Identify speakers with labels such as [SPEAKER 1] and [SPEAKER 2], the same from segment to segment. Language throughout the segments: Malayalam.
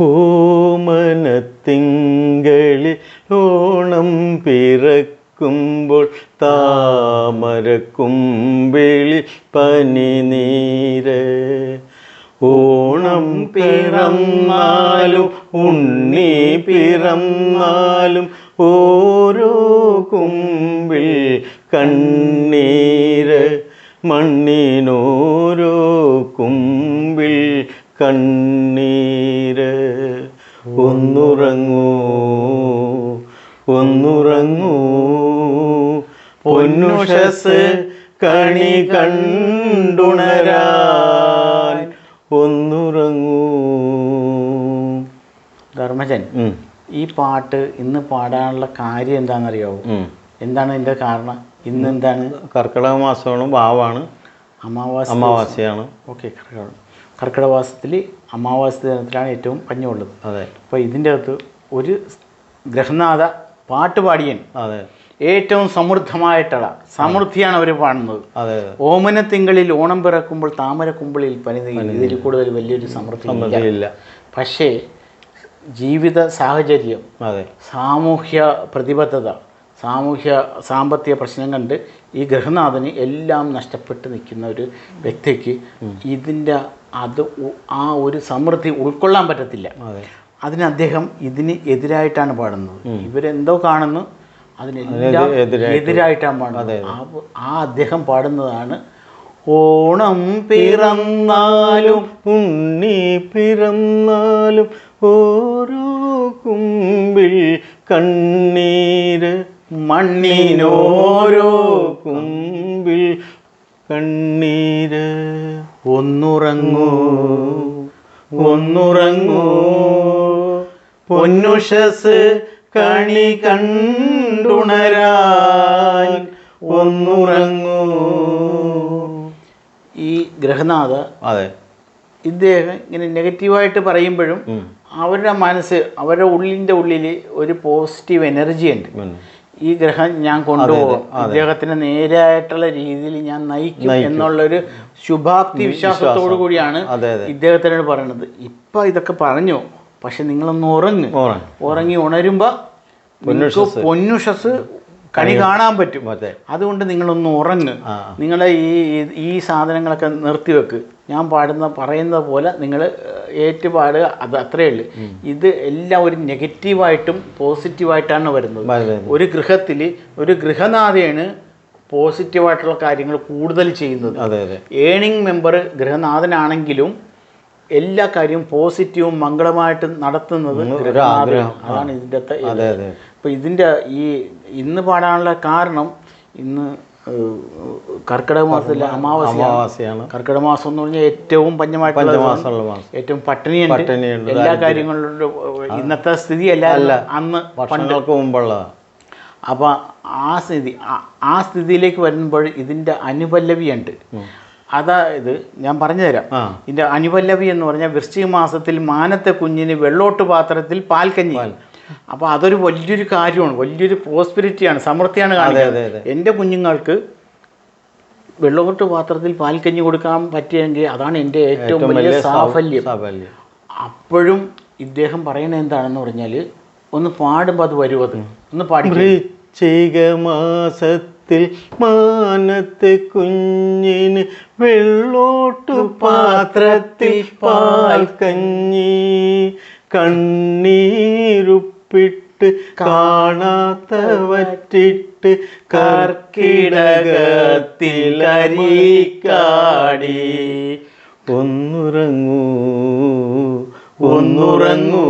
[SPEAKER 1] ഓമനത്തിങ്കളിൽ ഓണം പിറക്കുമ്പോൾ താമരക്കുമ്പിളിൽ പനിനീര്. ഓണം പിറന്നാലും ഉണ്ണി പിറന്നാലും ഓരോ കുമ്പിൽ കണ്ണീര്. മണ്ണിനോരോ കുമ്പിൽ കണ്ണീര് ഒന്നുറങ്ങൂ ഒന്നുറങ്ങൂ. പൊന്നുഷസ് കണി കണ്ടുണരാൻ ഒന്നുറങ്ങൂ.
[SPEAKER 2] ധർമ്മജൻ ഈ പാട്ട് ഇന്ന് പാടാനുള്ള കാര്യം എന്താണെന്നറിയാവോ? എന്താണ് ഇതിന്റെ കാരണം? ഇന്ന് എന്താണ്
[SPEAKER 1] കർക്കിടക മാസമാണ് ഭാവാണ്
[SPEAKER 2] അമാവാസി
[SPEAKER 1] അമാവാസിയാണ്
[SPEAKER 2] ഓക്കെ കർക്കിടകം. കർക്കിടക മാസത്തിൽ അമാവാസി ദിനത്തിലാണ് ഏറ്റവും പഞ്ഞുള്ളത്
[SPEAKER 1] അതെ.
[SPEAKER 2] അപ്പോൾ ഇതിന്റെ അകത്ത് ഒരു ഗ്രഹനാഥ പാട്ടുപാടിയൻ
[SPEAKER 1] അതെ.
[SPEAKER 2] ഏറ്റവും സമൃദ്ധമായിട്ടുള്ള സമൃദ്ധിയാണ് അവർ പാടുന്നത്.
[SPEAKER 1] അതെ.
[SPEAKER 2] ഓമന തിങ്കളിൽ ഓണം പിറക്കുമ്പോൾ താമരക്കുമ്പിളിൽ പനി ഇതിൽ കൂടുതൽ വലിയൊരു സമൃദ്ധി ഇല്ല. പക്ഷേ ജീവിത സാഹചര്യം
[SPEAKER 1] അതെ.
[SPEAKER 2] സാമൂഹ്യ പ്രതിബദ്ധത സാമൂഹ്യ സാമ്പത്തിക പ്രശ്നം കണ്ട് ഈ ഗൃഹനാഥന് എല്ലാം നഷ്ടപ്പെട്ട് നിൽക്കുന്ന ഒരു വ്യക്തിക്ക് ഇതിന്റെ അത് ആ ഒരു സമൃദ്ധി ഉൾക്കൊള്ളാൻ പറ്റത്തില്ല.
[SPEAKER 1] അതെ.
[SPEAKER 2] അതിന് അദ്ദേഹം ഇതിന് എതിരായിട്ടാണ് പാടുന്നത്. ഇവരെന്തോ കാണുന്നു അതിനെല്ലാം
[SPEAKER 1] അതിന്
[SPEAKER 2] എതിരായിട്ടാണ് പാടുന്നത്. ആ അദ്ദേഹം പാടുന്നതാണ് ഓണം പിറന്നാലും
[SPEAKER 1] ഉണ്ണി പിറന്നാലും ഓരോ കുമ്പിൽ കണ്ണീര്
[SPEAKER 2] മണ്ണിനോരോ
[SPEAKER 1] കുമ്പിൽ കണ്ണീര്
[SPEAKER 2] ഒന്നുറങ്ങൂ ഒന്നുറങ്ങൂ. പൊന്നുഷസ് കണി കണ്ടുണരാൻ ഒന്നുറങ്ങൂ. ഈ ഗ്രഹനാഥ
[SPEAKER 1] അതെ.
[SPEAKER 2] ഇദ്ദേഹം ഇങ്ങനെ നെഗറ്റീവായിട്ട് പറയുമ്പോഴും അവരുടെ മനസ്സ് അവരുടെ ഉള്ളിന്റെ ഉള്ളിൽ ഒരു പോസിറ്റീവ് എനർജി ഉണ്ട്. ഈ ഗ്രഹം ഞാൻ കൊണ്ടുപോകും. അദ്ദേഹത്തിന് നേരായിട്ടുള്ള രീതിയിൽ ഞാൻ നയിക്കും എന്നുള്ളൊരു ശുഭാപ്തി വിശ്വാസത്തോടു കൂടിയാണ് ഇദ്ദേഹത്തിനോട് പറയണത്. ഇപ്പൊ ഇതൊക്കെ പറഞ്ഞു പക്ഷെ നിങ്ങളൊന്ന് ഉറങ്ങ്. ഉറങ്ങി. ഉണരുമ്പോ നിങ്ങൾക്ക് പൊന്നുഷസ് കണി കാണാൻ പറ്റും.
[SPEAKER 1] അതെ.
[SPEAKER 2] അതുകൊണ്ട് നിങ്ങളൊന്ന് ഉറങ്ങ്.
[SPEAKER 1] നിങ്ങളുടെ
[SPEAKER 2] നിങ്ങളെ ഈ ഈ- ഈ സാധനങ്ങളൊക്കെ നിർത്തിവെക്ക്. ഞാൻ പാടുന്ന പറയുന്ന പോലെ നിങ്ങൾ ഏറ്റുപാടുക അത് അത്രയേ ഉള്ളൂ. ഇത് എല്ലാം ഒരു നെഗറ്റീവായിട്ടും പോസിറ്റീവായിട്ടാണ് വരുന്നത്. ഒരു ഗൃഹത്തിൽ ഒരു ഗൃഹനാഥയാണ് പോസിറ്റീവായിട്ടുള്ള കാര്യങ്ങൾ കൂടുതൽ ചെയ്യുന്നത്. ഏണിംഗ് മെമ്പർ ഗൃഹനാഥനാണെങ്കിലും എല്ലാ കാര്യവും പോസിറ്റീവും മംഗളമായിട്ട് നടത്തുന്നത് അതാണ്
[SPEAKER 1] ഇതിന്റെ
[SPEAKER 2] അപ്പം ഇതിന്റെ ഈ ഇന്ന് പാടാനുള്ള കാരണം ഇന്ന് കർക്കിടക മാസത്തിലെ അമാവാസി
[SPEAKER 1] അമാവാസിയാണ്.
[SPEAKER 2] കർക്കിടക മാസം എന്ന് പറഞ്ഞാൽ ഏറ്റവും പഞ്ഞമായിട്ടുള്ള ഏറ്റവും പട്ടിണി
[SPEAKER 1] പട്ടിണിയുണ്ട്,
[SPEAKER 2] എല്ലാ കാര്യങ്ങളിലും ഇന്നത്തെ സ്ഥിതി അല്ല അന്ന്
[SPEAKER 1] പണ്ടൊക്കെ മുമ്പുള്ള.
[SPEAKER 2] അപ്പോൾ ആ സ്ഥിതി ആ- സ്ഥിതിയിലേക്ക് വരുമ്പോൾ ഇതിന്റെ അനുപല്ലവിയുണ്ട്. അതായത് ഞാൻ പറഞ്ഞുതരാം.
[SPEAKER 1] ഇതിന്റെ
[SPEAKER 2] ഇതിന്റെ അനുപല്ലവി എന്ന് പറഞ്ഞാൽ വൃശ്ചിക മാസത്തിൽ മാനത്തെ കുഞ്ഞിന് വെള്ളോട്ട് പാത്രത്തിൽ പാൽക്കഞ്ഞി അപ്പോൾ അതൊരു വലിയൊരു കാര്യമാണ് വലിയൊരു പ്രോസ്പിരിറ്റിയാണ് സമൃദ്ധിയാണ്
[SPEAKER 1] കാണുന്നത്
[SPEAKER 2] എന്റെ കുഞ്ഞുങ്ങൾക്ക് വെള്ളോട്ട് പാത്രത്തിൽ പാൽ കഞ്ഞി കൊടുക്കാൻ പറ്റിയെങ്കിൽ അതാണ് എന്റെ ഏറ്റവും വലിയ സാഫല്യം. അപ്പോഴും ഇദ്ദേഹം പറയുന്നത് എന്താണെന്ന് പറഞ്ഞാൽ ഒന്ന് പാടുമ്പോൾ അത് വരും അത്. ഒന്ന് പാടി
[SPEAKER 1] മാനത്തെ കുഞ്ഞിന് വെള്ളോട്ടു പാത്രത്തിൽ പാൽ കഞ്ഞി. കണ്ണീരുപ്പിട്ട് കാണാത്തവറ്റിട്ട് കർക്കിടകത്തിലരിക്കാടി ഒന്നുറങ്ങൂ ഒന്നുറങ്ങൂ.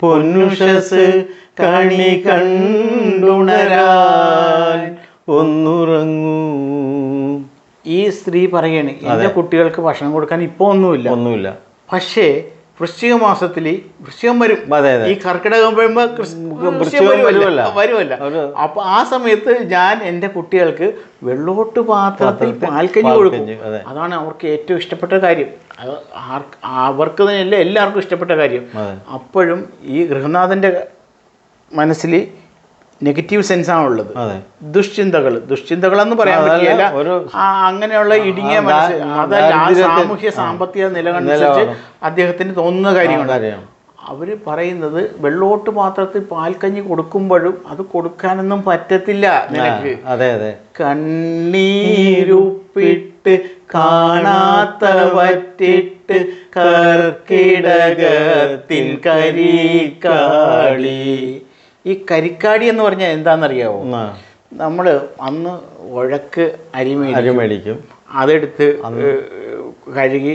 [SPEAKER 1] പൊന്നുഷസ് കണി കണ്ടുണരാൻ ഒന്നുറങ്ങൂ.
[SPEAKER 2] ഈ സ്ത്രീ പറയാണ് എന്റെ കുട്ടികൾക്ക് ഭക്ഷണം കൊടുക്കാൻ ഇപ്പോൾ ഒന്നുമില്ല.
[SPEAKER 1] ഒന്നുമില്ല.
[SPEAKER 2] പക്ഷേ വൃശ്ചിക മാസത്തിൽ വൃശ്ചികം വരും. ഈ കർക്കിടകം വരുമ്പോൾ വരുമല്ല അപ്പൊ ആ സമയത്ത് ഞാൻ എന്റെ കുട്ടികൾക്ക് വെള്ളോട്ട് പാത്രത്തിൽ പാൽക്കഞ്ഞി കൊടുക്കും. അതാണ് അവർക്ക് ഏറ്റവും ഇഷ്ടപ്പെട്ട കാര്യം. അവർക്ക് തന്നെയല്ല എല്ലാവർക്കും ഇഷ്ടപ്പെട്ട കാര്യം. അപ്പോഴും ഈ ഗൃഹനാഥന്റെ മനസ്സിൽ നെഗറ്റീവ് സെൻസാണ് ഉള്ളത് ദുഷ്ചിന്തകൾ ദുഷ്ചിന്തകൾ എന്ന് പറയാൻ പറ്റില്ല. അങ്ങനെയുള്ള ഇടുങ്ങിയ മനസ്സ്.
[SPEAKER 1] അത്
[SPEAKER 2] സാമൂഹ്യ സാമ്പത്തിക നിലകണ്ടനുസരിച്ച് അദ്ദേഹത്തിന് തോന്നുന്ന കാര്യമുണ്ട്
[SPEAKER 1] അവർ
[SPEAKER 2] അവർ പറയുന്നത് വെള്ളോട്ട് പാത്രത്തിൽ പാൽക്കഞ്ഞി കൊടുക്കുമ്പോഴും അത് കൊടുക്കാനൊന്നും പറ്റത്തില്ല നിനക്ക്.
[SPEAKER 1] അതെ അതെ.
[SPEAKER 2] കണ്ണീരുപ്പിട്ട് കാണാത്ത വറ്റിട്ട് കർക്കിടകത്തിൻ കരിക്കാളി ഈ കരിക്കാടി എന്ന് പറഞ്ഞാൽ എന്താണെന്നറിയാവോ?
[SPEAKER 1] നമ്മൾ
[SPEAKER 2] നമ്മൾ അന്ന് ഉഴക്ക് അരിമേടി
[SPEAKER 1] അരി
[SPEAKER 2] അതെടുത്ത് കഴുകി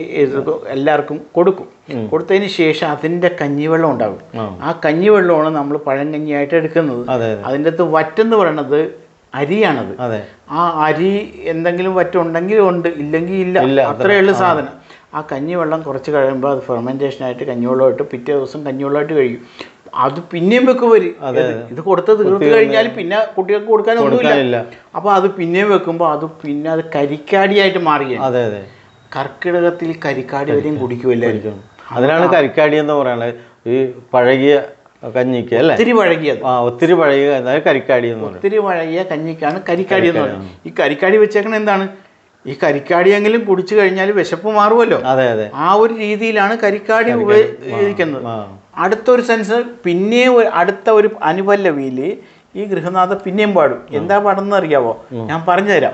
[SPEAKER 2] എല്ലാവർക്കും കൊടുക്കും. കൊടുത്തതിന് ശേഷം അതിന്റെ കഞ്ഞിവെള്ളം ഉണ്ടാകും.
[SPEAKER 1] ആ.
[SPEAKER 2] കഞ്ഞിവെള്ളമാണ് നമ്മൾ പഴം പഴങ്കഞ്ഞിയായിട്ട് എടുക്കുന്നത്.
[SPEAKER 1] അതെ അതെ.
[SPEAKER 2] അതിന്റെ അകത്ത് വറ്റെന്ന് പറയണത് അരിയാണത്. ആ അരി എന്തെങ്കിലും വറ്റുണ്ടെങ്കിൽ ഉണ്ട് ഇല്ലെങ്കിൽ ഇല്ല. അത്രയുള്ള സാധനം. ആ കഞ്ഞിവെള്ളം കുറച്ച് കഴിയുമ്പോൾ അത് ഫെർമെന്റേഷനായിട്ട് കഞ്ഞിവെള്ളമായിട്ട് പിറ്റേ ദിവസം കഞ്ഞിവെള്ളമായിട്ട് കഴിയും അത് പിന്നെയും വെക്കും വരും ഇത് കൊടുത്ത് തീർത്ത് കഴിഞ്ഞാൽ പിന്നെ കുട്ടികൾക്ക് കൊടുക്കാനൊന്നുമില്ല.
[SPEAKER 1] ഒന്നുമില്ല
[SPEAKER 2] അപ്പോൾ അത് പിന്നെയും വെക്കുമ്പോൾ അത് പിന്നെ അത് കരിക്കാടിയായിട്ട് മാറുകയാണ്. കർക്കിടകത്തിൽ കരിക്കാടി വരെയും കുടിക്കുമല്ലായിരിക്കും
[SPEAKER 1] അതിനാണ് കരിക്കാടി എന്ന് പറയുന്നത് ഈ പഴകിയ കഞ്ഞിക്ക് അല്ലേ?
[SPEAKER 2] ഒത്തിരി പഴകിയത്.
[SPEAKER 1] ആ ഒത്തിരി പഴകിയ അതായത് കരിക്കാടി എന്ന് പറയുന്നത്
[SPEAKER 2] ഒത്തിരി പഴകിയ കഞ്ഞിക്കാണ് കരിക്കാടി എന്ന് പറയുന്നത്. ഈ കരിക്കാടി വെച്ചേക്കണ എന്താണ്? ഈ കരിക്കാടിയെങ്കിലും കുടിച്ചു കഴിഞ്ഞാൽ വിശപ്പ് മാറുമല്ലോ.
[SPEAKER 1] അതെ അതെ.
[SPEAKER 2] ആ ഒരു രീതിയിലാണ് കരിക്കാടി ഉപയോഗിക്കുന്നത്. അടുത്തൊരു സെൻസ് പിന്നെയും ഒരു- അടുത്ത ഒരു അനുപല്ലവിയിൽ ഈ ഗൃഹനാഥ പിന്നെയും പാടും. എന്താ പാടുന്നത് അറിയാവോ? ഞാൻ പറഞ്ഞുതരാം.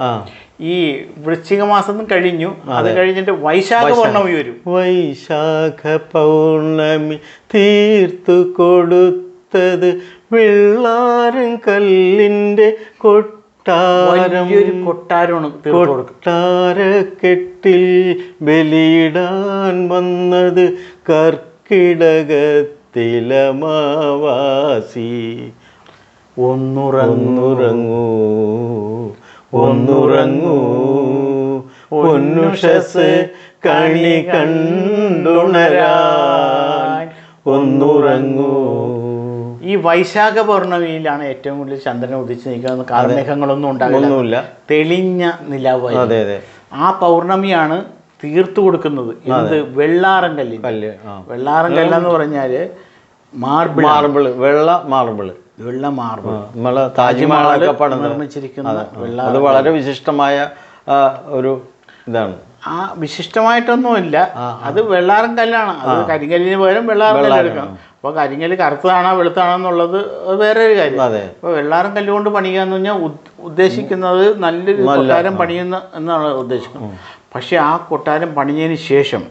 [SPEAKER 2] ഈ വൃശ്ചിക മാസം കഴിഞ്ഞു അത് കഴിഞ്ഞിട്ട് വൈശാഖ. പൗർണമി വരും.
[SPEAKER 1] വൈശാഖ പൗർണമി തീർത്തു കൊടുത്തത് വെള്ളാരം കല്ലിന്റെ കൊട്ടാരം.
[SPEAKER 2] ഒരു കൊട്ടാരമാണ്
[SPEAKER 1] കൊട്ടാരക്കെട്ടിൽ ബലിയിടാൻ വന്നത് കർക്കിടകത്തിലമാവാസി
[SPEAKER 2] ഒന്നുറങ്ങു
[SPEAKER 1] ഒന്നുറങ്ങുറങ്ങൂ ഒന്നുറങ്ങൂ. ഒന്നുഷസ് കണി കണ്ടുണരാൻ ഒന്നുറങ്ങൂ.
[SPEAKER 2] ഈ വൈശാഖ പൗർണമിയിലാണ് ഏറ്റവും കൂടുതൽ ചന്ദ്രൻ ഉദിച്ചു നിൽക്കുന്നത്. കാർമേഘങ്ങളൊന്നും ഉണ്ടാകില്ല
[SPEAKER 1] ഒന്നുമില്ല.
[SPEAKER 2] തെളിഞ്ഞ നിലവായി
[SPEAKER 1] അതെ അതെ.
[SPEAKER 2] ആ പൗർണമിയാണ് തീർത്തു കൊടുക്കുന്നത് എന്ത്? വെള്ളാറൻ
[SPEAKER 1] കല്ല്. ആ.
[SPEAKER 2] വെള്ളാറങ്കല്ല എന്ന് പറഞ്ഞാൽ മാർബിൾ
[SPEAKER 1] മാർബിൾ വെള്ള മാർബിൾ
[SPEAKER 2] വെള്ള മാർബിൾ
[SPEAKER 1] നമ്മൾ താജ്മഹലൊക്കെ
[SPEAKER 2] നിർമ്മിച്ചിരിക്കുന്ന
[SPEAKER 1] അത്. വളരെ വിശിഷ്ടമായ ഒരു ഇതാണ്.
[SPEAKER 2] ആ വിശിഷ്ടമായിട്ടൊന്നുമില്ല. അത് വെള്ളാറൻ കല്ലാണ്. അത് കരിങ്കല്ലിന് പകരം വെള്ളാറൻ കല്ല് എടുക്കണം. അപ്പോൾ കരിങ്കല്ല് കറുത്തതാണോ വെളുത്താണോ എന്നുള്ളത് വേറെ ഒരു കാര്യം
[SPEAKER 1] അപ്പൊ
[SPEAKER 2] അപ്പോൾ കല്ലുകൊണ്ട് കല്ല് കൊണ്ട് പണിയുക എന്ന് പറഞ്ഞാൽ ഉദ്ദേശിക്കുന്നത് നല്ലൊരു കൊട്ടാരം പണിയുന്ന എന്നാണ് ഉദ്ദേശിക്കുന്നത്. പക്ഷേ ആ കൊട്ടാരം പണിഞ്ഞതിന് ശേഷം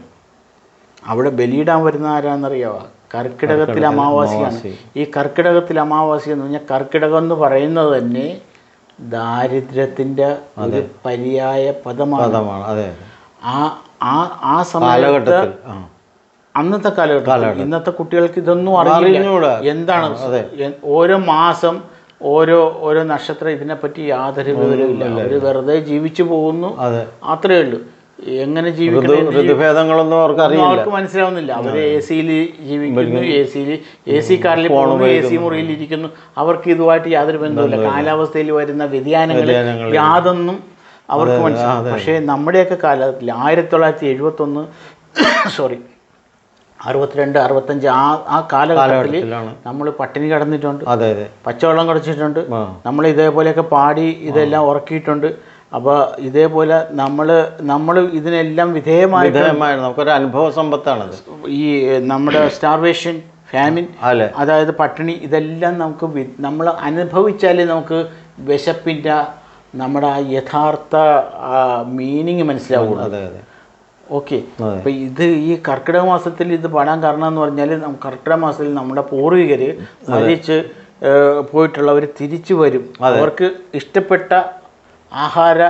[SPEAKER 2] അവിടെ ബലിയിടാൻ വരുന്ന ആരാന്നറിയാവോ? കർക്കിടകത്തിൽ അമാവാസിയാണ്. ഈ കർക്കിടകത്തിൽ അമാവാസി എന്ന് പറഞ്ഞാൽ കർക്കിടകം എന്ന് പറയുന്നത് തന്നെ ദാരിദ്ര്യത്തിന്റെ ഒരു പര്യായ പദമാണ്. ആ ആ ആ സമയത്ത് അന്നത്തെ കാലഘട്ടം ഇന്നത്തെ കുട്ടികൾക്ക് ഇതൊന്നും അറിയില്ല. എന്താണ്? ഓരോ മാസം ഓരോ ഓരോ നക്ഷത്രം ഇതിനെപ്പറ്റി യാതൊരു വിവരമില്ല അവർ വെറുതെ ജീവിച്ചു പോകുന്നു. അത്രയേ ഉള്ളൂ. എങ്ങനെ
[SPEAKER 1] ജീവിക്കുന്നു അവർക്ക്
[SPEAKER 2] മനസ്സിലാവുന്നില്ല. അവർ എ സിയിൽ ജീവിക്കുന്നു എ സിയിൽ എ സി കാറിൽ പോകുന്നു എ സി മുറിയിൽ ഇരിക്കുന്നു. അവർക്ക് ഇതുമായിട്ട് യാതൊരു ബന്ധവുമില്ല. കാലാവസ്ഥയിൽ വരുന്ന വ്യതിയാനങ്ങൾ. യാതൊന്നും അവർക്ക് മനസ്സിലാവും പക്ഷേ നമ്മുടെയൊക്കെ കാലത്തിൽ ആയിരത്തി തൊള്ളായിരത്തി എഴുപത്തൊന്ന് സോറി അറുപത്തിരണ്ട് അറുപത്തഞ്ച് ആ ആ കാലഘട്ടത്തിൽ നമ്മൾ പട്ടിണി കിടന്നിട്ടുണ്ട്. പച്ചവെള്ളം കടച്ചിട്ടുണ്ട്. നമ്മൾ ഇതേപോലെയൊക്കെ പാടി ഇതെല്ലാം ഉറക്കിയിട്ടുണ്ട്. അപ്പോൾ ഇതേപോലെ നമ്മൾ നമ്മൾ ഇതിനെല്ലാം വിധേയമായി
[SPEAKER 1] വിധേയമായ നമുക്കൊരു അനുഭവ സമ്പത്താണത്.
[SPEAKER 2] ഈ നമ്മുടെ സ്റ്റാർവേഷൻ ഫാമിൻ
[SPEAKER 1] അല്ലേ?
[SPEAKER 2] അതായത് പട്ടിണി ഇതെല്ലാം നമുക്ക് നമ്മൾ അനുഭവിച്ചാലേ നമുക്ക് വിശപ്പിന്റെ നമ്മുടെ ആ യഥാർത്ഥ മീനിങ് മനസ്സിലാവുള്ളൂ.
[SPEAKER 1] അതെ അതെ.
[SPEAKER 2] ഓക്കെ
[SPEAKER 1] അപ്പോൾ
[SPEAKER 2] അപ്പം ഇത് ഈ കർക്കിടക മാസത്തിൽ ഇത് പാടാൻ കാരണം എന്ന് പറഞ്ഞാൽ കർക്കിടക മാസത്തിൽ നമ്മുടെ പൂർവികർ മരിച്ച് പോയിട്ടുള്ളവർ തിരിച്ചു വരും. അവർക്ക് ഇഷ്ടപ്പെട്ട ആഹാര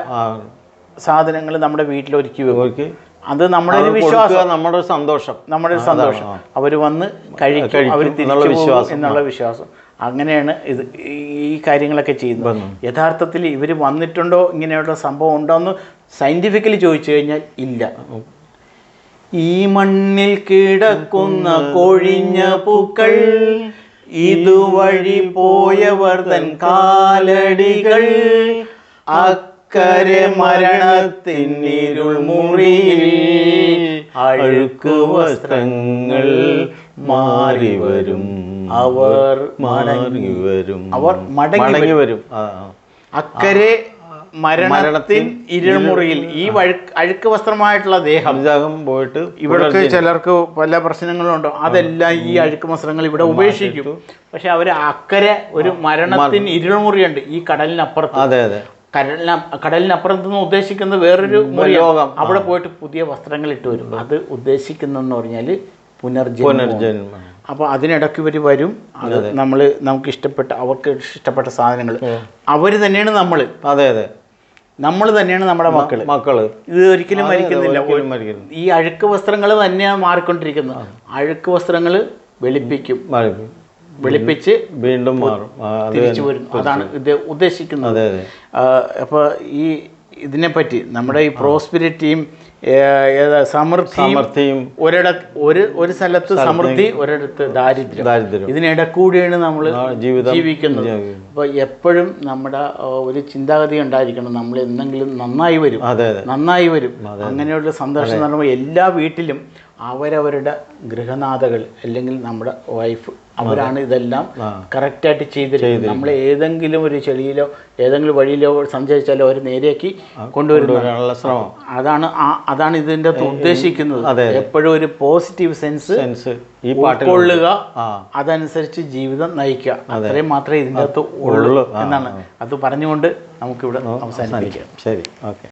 [SPEAKER 2] സാധനങ്ങൾ നമ്മുടെ വീട്ടിൽ ഒരുക്കി
[SPEAKER 1] ഒരുക്കി.
[SPEAKER 2] അത് നമ്മുടെ ഒരു വിശ്വാസം.
[SPEAKER 1] നമ്മുടെ ഒരു സന്തോഷം.
[SPEAKER 2] നമ്മുടെ ഒരു സന്തോഷം. അവർ വന്ന് കഴിക്കും അവർ തിരിച്ചു
[SPEAKER 1] വിശ്വാസം.
[SPEAKER 2] എന്നുള്ള വിശ്വാസം. അങ്ങനെയാണ് ഇത് ഈ- ഈ കാര്യങ്ങളൊക്കെ ചെയ്യുന്നത്. യഥാർത്ഥത്തിൽ ഇവർ വന്നിട്ടുണ്ടോ ഇങ്ങനെയുള്ള സംഭവം ഉണ്ടോ എന്ന് സയന്റിഫിക്കലി ചോദിച്ചു കഴിഞ്ഞാൽ ഇല്ല. ഈ മണ്ണിൽ കിടക്കുന്ന കൊഴിഞ്ഞ പൂക്കൾ ഇതുവഴി പോയവർ തൻ കാലടികൾ അക്കരെ മരണത്തിൻ ഇരുൾ മുറിയിൽ അഴുക്ക് വസ്ത്രങ്ങൾ മാറി വരും. അവർ
[SPEAKER 1] മടങ്ങി വരും.
[SPEAKER 2] അവർ മടങ്ങി
[SPEAKER 1] വരും.
[SPEAKER 2] അക്കരെ മരണത്തിൻ ഇരുമുറിയിൽ ഈ അഴുക്ക് വസ്ത്രമായിട്ടുള്ള ദേഹം
[SPEAKER 1] ദേഹം പോയിട്ട്
[SPEAKER 2] ഇവിടെ ചിലർക്ക് പല പ്രശ്നങ്ങളുണ്ട്. അതെല്ലാം ഈ അഴുക്ക് വസ്ത്രങ്ങൾ ഇവിടെ ഉപേക്ഷിക്കും. പക്ഷെ അവർ അക്കരെ ഒരു മരണത്തിന് ഇരുൾമുറിയുണ്ട് ഈ കടലിനപ്പുറത്ത്.
[SPEAKER 1] അതെ അതെ.
[SPEAKER 2] കടലിന കടലിനപ്പുറത്ത് നിന്ന് ഉദ്ദേശിക്കുന്നത് വേറൊരു
[SPEAKER 1] ലോകം.
[SPEAKER 2] അവിടെ പോയിട്ട് പുതിയ വസ്ത്രങ്ങൾ ഇട്ട് വരും അത് ഉദ്ദേശിക്കുന്നതെന്ന് പറഞ്ഞാൽ പുനർജന്മം അപ്പോൾ അതിനിടയ്ക്ക് ഇവർ വരും. അത് നമ്മൾ നമുക്ക് ഇഷ്ടപ്പെട്ട അവർക്ക് ഇഷ്ടപ്പെട്ട സാധനങ്ങൾ അവർ തന്നെയാണ് നമ്മൾ
[SPEAKER 1] അതെ അതെ.
[SPEAKER 2] നമ്മൾ തന്നെയാണ് നമ്മുടെ മക്കൾ
[SPEAKER 1] മക്കൾ
[SPEAKER 2] ഇത് ഒരിക്കലും മരിക്കുന്നില്ല. ഈ അഴുക്ക് വസ്ത്രങ്ങൾ തന്നെയാണ് മാറിക്കൊണ്ടിരിക്കുന്നത്. അഴുക്ക് വസ്ത്രങ്ങൾ വെളുപ്പിക്കും. വെളുപ്പിച്ച്
[SPEAKER 1] വീണ്ടും മാറും.
[SPEAKER 2] തിരിച്ചു വരും അതാണ് ഇത് ഉദ്ദേശിക്കുന്നത്. അപ്പോൾ ഈ ഇതിനെപ്പറ്റി നമ്മുടെ ഈ പ്രോസ്പിരിറ്റിയും സമൃദ്ധിയും ഒരിട ഒരു ഒരു സ്ഥലത്ത് സമൃദ്ധി ഒരിടത്ത് ദാരിദ്ര്യം.
[SPEAKER 1] ദാരിദ്ര്യം.
[SPEAKER 2] ഇതിനിടക്കൂടിയാണ് നമ്മൾ ജീവിക്കുന്നത്.
[SPEAKER 1] അപ്പൊ
[SPEAKER 2] അപ്പോൾ എപ്പോഴും നമ്മുടെ ഒരു ചിന്താഗതി ഉണ്ടായിരിക്കണം. നമ്മൾ എന്തെങ്കിലും നന്നായി വരും. നന്നായി വരും. അങ്ങനെയുള്ള സന്തോഷം എന്ന് പറയുമ്പോൾ എല്ലാ വീട്ടിലും അവരവരുടെ ഗൃഹനാഥകൾ അല്ലെങ്കിൽ നമ്മുടെ വൈഫ് അവരാണ് ഇതെല്ലാം കറക്റ്റായിട്ട് ചെയ്തിരിക്കുന്നത്. നമ്മൾ ഏതെങ്കിലും ഒരു ചെളിയിലോ ഏതെങ്കിലും വഴിയിലോ സഞ്ചരിച്ചാലോ അവർ നേരെയാക്കി
[SPEAKER 1] കൊണ്ടുവരുന്നുള്ള ശ്രമം.
[SPEAKER 2] അതാണ് ആ- അതാണ് ഇതിന്റെ അകത്ത് ഉദ്ദേശിക്കുന്നത്. എപ്പോഴും ഒരു പോസിറ്റീവ് സെൻസ്
[SPEAKER 1] സെൻസ് ഈ
[SPEAKER 2] ഉൾക്കൊള്ളുക അതനുസരിച്ച് ജീവിതം നയിക്കുക. അത്രയും മാത്രമേ ഇതിന്റെ അകത്ത്
[SPEAKER 1] ഉള്ളൂ.
[SPEAKER 2] എന്നാണ്. അത് പറഞ്ഞുകൊണ്ട് നമുക്കിവിടെ അവസാനിപ്പിക്കാം.
[SPEAKER 1] ശരി ഓക്കെ.